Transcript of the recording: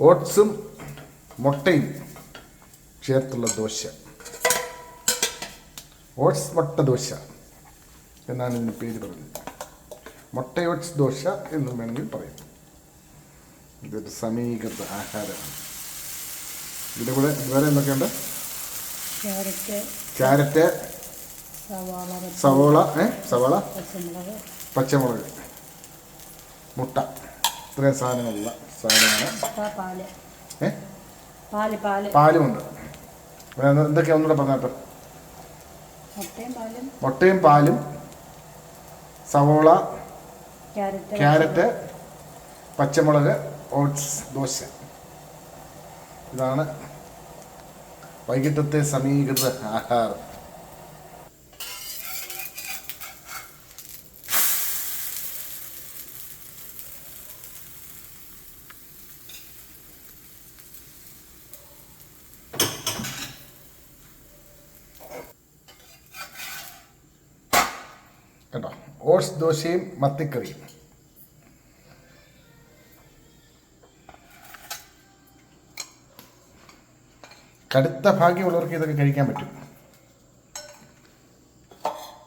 ഓട്സും മുട്ടയും ചേർത്തുള്ള ദോശ. ഓട്സ് മുട്ട ദോശ എന്നാണ് ഇതിന് പേര് പറയുന്നത്. മുട്ട ഓട്സ് ദോശ എന്നും വേണമെങ്കിൽ പറയും. ഇതൊരു സമീകൃത ആഹാരമാണ്. ഇതിന്റെ കൂടെ വേറെ എന്തൊക്കെയുണ്ട്? ക്യാരറ്റ് സവാള സവോള ഏ സവോള? പച്ചമുളക്. പച്ചമുളക്. മുട്ട. ഇത്രയും സാധനങ്ങളുള്ള സാധനമാണ് ഏ? പാൽ പാൽ. പാലുമുണ്ട്. വേറെ എന്തൊക്കെയാ ഒന്നുകൂടെ പറഞ്ഞാട്ടോ? മുട്ടയും പാലും. സവോള ക്യാരറ്റ് പച്ചമുളക് ഓട്സ് ദോശ. ഇതാണ് വൈകിട്ടത്തെ സമീകൃത ആഹാരം. കേട്ടോ ഓട്സ് ദോശയും മത്തിക്കറിയും. കടുത്ത ഭാഗ്യമുള്ളവർക്ക് ഇതൊക്കെ കഴിക്കാൻ പറ്റും.